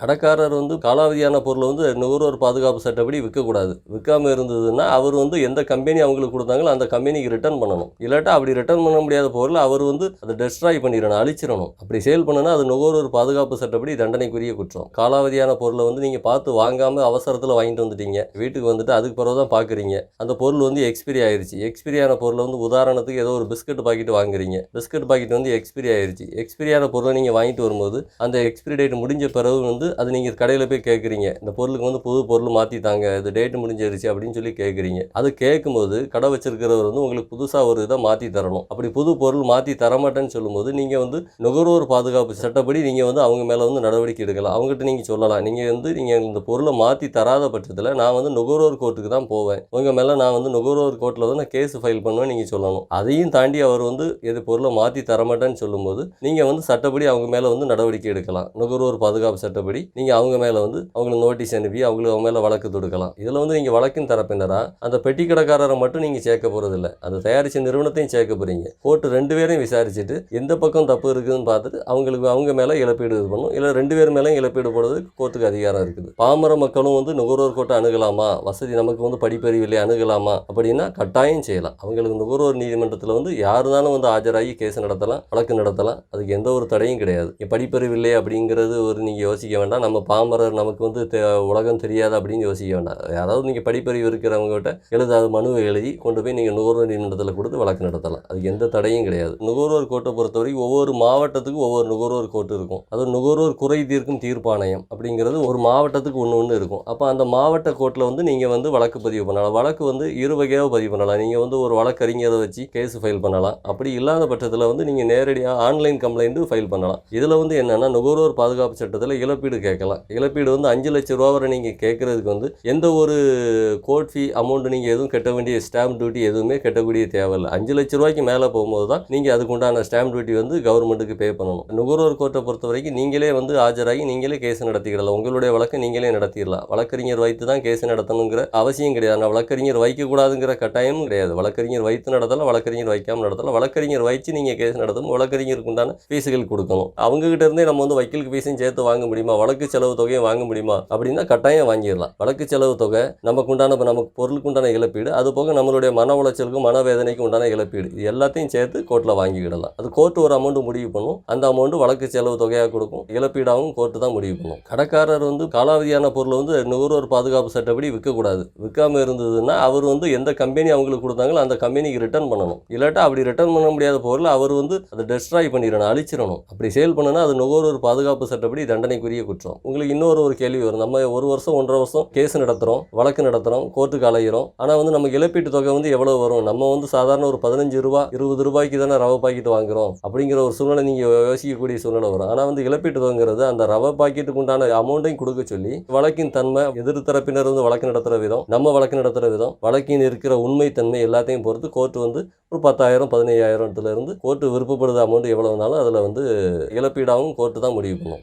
கடைக்காரர் வந்து காலாவதியான பொருளை வந்து நுகர்வோர் பாதுகாப்பு சட்டப்படி விற்கக்கூடாது. விற்காம இருந்ததுன்னா அவர் வந்து எந்த கம்பெனி அவங்களுக்கு கொடுத்தாங்களோ அந்த கம்பெனிக்கு ரிட்டர்ன் பண்ணணும். இல்லாட்டா அப்படி ரிட்டர்ன் பண்ண முடியாத பொருளை அவர் வந்து அதை டெஸ்ட்ராய் பண்ணிடணும் அழிச்சிடணும். அப்படி சேல் பண்ணுனா அது நுகர்வோர் பாதுகாப்பு சட்டப்படி தண்டனைக்குரிய குற்றம். காலாவதியான பொருளை வந்து நீங்கள் பார்த்து வாங்காமல் அவசரத்தில் வாங்கிட்டு வந்துட்டீங்க. வீட்டுக்கு வந்துட்டு அதுக்கு பிறகு தான் பார்க்குறீங்க அந்த பொருள் வந்து எக்ஸ்பிரி ஆயிடுச்சு எக்ஸ்பிரி ஆன பொருளை வந்து உதாரணத்துக்கு ஏதோ ஒரு பிஸ்கட் பாக்கெட் வாங்குறீங்க. பிஸ்கட் பாக்கெட் வந்து எக்ஸ்பிரி ஆயிடுச்சு எக்ஸ்பிரி ஆன பொருளை நீங்கள் வாங்கிட்டு வரும்போது அந்த எக்ஸ்பிரி டேட் முடிஞ்ச பிறகு வந்து அது நீங்கள் கடையில் போய் கேட்குறீங்க இந்த பொருளுக்கு வந்து புது பொருள் மாற்றித்தாங்க இது டேட்டு முடிஞ்சிருச்சு அப்படின்னு சொல்லி கேட்குறீங்க அது கேட்கும்போது கடை வச்சிருக்கிறவர் வந்து உங்களுக்கு புதுசாக ஒரு இதை மாற்றி தரணும். அப்படி புது பொருள் மாற்றி தரமாட்டேன்னு சொல்லும்போது நீங்கள் வந்து நுகர்வோர் பாதுகாப்பு சட்டப்படி நீங்கள் வந்து அவங்க மேலே வந்து நடவடிக்கை எடுக்கலாம். அவங்ககிட்ட நீங்கள் சொல்லலாம். நீங்கள் வந்து நீங்கள் இந்த பொருளை மாற்றி தராத பட்சத்தில் நான் வந்து நுகர்வோர் கோர்ட்டுக்கு தான் போவேன். உங்கள் மேலே நான் வந்து நுகர்வோர் கோர்ட்டில் வந்து நான் கேஸ் ஃபைல் பண்ணுவேன் நீங்கள் சொல்லணும். அதையும் தாண்டி அவர் வந்து எது பொருளை மாற்றி தரமாட்டேன்னு சொல்லும்போது நீங்கள் வந்து சட்டப்படி அவங்க மேலே வந்து நடவடிக்கை எடுக்கலாம். நுகர்வோர் பாதுகாப்பு சட்டப்படி நீங்கள் அவங்க மேலே வந்து அவங்களுக்கு நோட்டீஸ் அனுப்பி அவங்களுக்கு அவங்க மேலே வழக்கு தொடுக்கலாம். இதில் வந்து நீங்கள் வழக்கின் தரப்பினரா அந்த பெட்டி கடைக்காரரை மட்டும் நீங்கள் சேர்க்க போகிறதில்ல அந்த தயாரித்த நிறுவனத்தையும் சேர்க்க போகிறீங்க கோர்ட்டு ரெண்டு பேரையும் விசாரிச்சுட்டு எந்த பக்கம் தப்பு இருக்குதுன்னு பார்த்துட்டு அவங்களுக்கு அவங்க மேலே இழப்பீடு இது பண்ணும். இல்லை ரெண்டு பேர் மேலேயும் இழப்பீடு போடுறதுக்கு கோர்ட்டுக்கு அதிகாரம் இருக்குது. பாமர மக்களும் வந்து நுகர்வோர் கோட்டை அணுகலாமா? வசதி நமக்கு வந்து படிப்பறிவு இல்லை அணுகலாமா? அப்படின்னா கட்டாயம் செய்யலாம். அவங்களுக்கு நுகர்வோர் நீதிமன்றத்தில் வந்து யாருனாலும் வந்து ஆஜராகி கேஸ் நடத்தலாம் வழக்கு நடத்தலாம். அதுக்கு எந்த ஒரு தடையும் கிடையாது. படிப்பறிவில்லை படிப்பறிவு இல்லை அப்படிங்கிறது ஒரு நீங்கள் யோசிக்க வேண்டாம். நம்ம பாமரர் நமக்கு வந்து தே உலகம் தெரியாது அப்படின்னு யோசிக்க வேண்டாம். யாராவது நீங்கள் படிப்பறிவு இருக்கிறவங்ககிட்ட எழுதாத மனுவை எழுதி கொண்டு போய் நீங்கள் நுகர்வோர் நீதிமன்றத்தில் கொடுத்து வழக்கு நடத்தலாம். அதுக்கு எந்த தடையும் கிடையாது. நுகர்வோர் கோர்ட்டை பொறுத்தவரைக்கும் ஒவ்வொரு மாவட்டத்துக்கும் ஒவ்வொரு நுகர்வோர் கோர்ட்டு இருக்கும். அது நுகர்வோர் குறை தீர்க்கும் தீர்ப்பாணையம் அப்படிங்கிறது ஒரு மாவட்டத்துக்கு ஒன்று ஒன்று இருக்கும். அப்போ அந்த மாவட்ட கோர்ட்டில் வந்து நீங்கள் வந்து வழக்கு பதிவு பண்ணலாம். வழக்கு வந்து இரு வகையாக பதிவு பண்ணலாம். நீங்கள் வந்து ஒரு வழக்கறிஞரை வச்சு கேஸ் ஃபைல் பண்ணலாம். அப்படி இல்லாத பட்சத்தில் வந்து நீங்கள் நேரடியாக ஆன்லைன் கம்ப்ளைண்ட்டு ஃபைல் பண்ணலாம். இதில் வந்து என்னென்னா நுகர்வோர் பாதுகாப்பு சட்டத்தில் இழப்பீடு கேட்கலாம். இழப்பீடு வந்து அஞ்சு லட்ச ரூபா வரை நீங்கள் கேட்குறதுக்கு வந்து எந்த ஒரு கோர்ட் ஃபீ அமௌண்ட் நீங்கள் எதுவும் கட்ட வேண்டிய ஸ்டாம்ப் டியூட்டி எதுவுமே கட்டக்கூடிய தேவையில்லை. அஞ்சு லட்ச ரூபாய்க்கு மேலே போகும்போது தான் நீங்கள் அதுக்குண்டான ஸ்டாம்ப் டியூட்டி வந்து கவர்மெண்ட்டுக்கு பே பண்ணணும். நுகர்வோர் கோர்ட்டை பொறுத்த வரைக்கும் நீங்களே வந்து ஆஜராகி நீங்களே கேஸ் நடத்திக்கிடலாம். உங்களுடைய வழக்கு நீங்களே நடத்திடலாம். வழக்கறிஞர் வைத்து தான் கேஸ் நடத்தணுங்கிற அவசியம் கிடையாது. நான் வழக்கறிஞர் வைக்கக்கூடாதுங்கிற கட்டாயமும் கிடையாது. வழக்கறிஞர் வைத்து நடத்தலாம் வழக்கறிஞர் வைக்காமல் நடத்தலாம். வழக்கறிஞர் வைச்சு நீங்கள் கேஸ் நடத்தணும். வழக்கறிஞருக்கு உண்டான ஃபீஸுகள் கொடுக்கணும். அவங்ககிட்ட இருந்தே நம்ம வந்து வக்கீலுக்கு ஃபீஸையும் சேர்த்து வாங்க முடியுமா? வழக்கு செலவு தொகையும் வாங்க முடியுமா? அப்படின்னா கட்டாயம் வாங்கிடலாம். வழக்கு செலவு தொகை நமக்கு உண்டான இப்போ நமக்கு பொருளுக்கு உண்டான இழப்பீடு அது போக நம்மளுடைய மன உளைச்சலுக்கும் மனவேதனைக்கும் உண்டான இழப்பீடு. இது எல்லாத்தையும் சேர்த்து கோர்ட்டில் வாங்கிக்கிடலாம். அது கோர்ட்டு ஒரு அமௌண்ட் முடிவு பண்ணும். அந்த அமௌண்ட் வழக்கு செலவு தொகையாக கொடுக்கும். இழப்பீடாகவும் கோர்ட்டு தான் முடிவு பண்ணும். கடைக்காரர் வந்து காலாவதியான பொருளை வந்து நுகர்வோர் பாதுகாப்பு சட்டப்படி விற்கக்கூடாது. விற்காம இருந்ததுன்னா அவர் வந்து எந்த கம்பெனி அவங்களுக்கு கொடுத்தாங்களோ அந்த கம்பெனிக்கு ரிட்டர்ன் பண்ணணும். இல்லாட்டா அப்படி ரிட்டர்ன் பண்ண முடியாத பொருளை அவர் வந்து அதை டெஸ்ட்ராய் பண்ணிடணும் அழிச்சிடணும். அப்படி சேல் பண்ணுனா அது நுகர்வோர் பாதுகாப்பு சட்டப்படி தண்டனைக்குரிய குற்றம். உங்களுக்கு இன்னொரு ஒரு கேள்வி வரும். நம்ம ஒரு வருஷம் ஒன்றரை வருஷம் கேஸ் நடத்துகிறோம் வழக்கு நடத்துகிறோம் கோர்ட்டுக்கு அலைகிறோம் ஆனால் வந்து நமக்கு இழப்பீட்டு தொகை வந்து எவ்வளோ வரும்? நம்ம வந்து சாதாரண ஒரு பதினஞ்சு ரூபா இருபது ரூபாய்க்கு தானே ரவை பாக்கெட் வாங்குகிறோம் அப்படிங்கிற ஒரு சூழ்நிலை நீங்கள் யோசிக்கக்கூடிய சூழ்நிலை வரும். ஆனால் வந்து இழப்பீட்டு தொகைங்கிறது அந்த ரவை பாக்கெட்டுக்கு உண்டான அமௌண்ட்டையும் கொடுக்க சொல்லி வழக்கின் தன்மை எதிர் தரப்பினர் வந்து வழக்கு நடத்துகிற விதம் நம்ம வழக்கு நடத்துகிற விதம் வழக்கின் இருக்கிற உண்மைத்தன்மை எல்லாத்தையும் பொறுத்து கோர்ட்டு வந்து ஒரு பத்தாயிரம் பதினையாயிரத்துலேருந்து கோர்ட்டு விருப்பப்படுது அமௌண்ட் எவ்வளோனாலும் அதில் வந்து இழப்பீடாகவும் கோர்ட்டு தான் முடிவு பண்ணும்.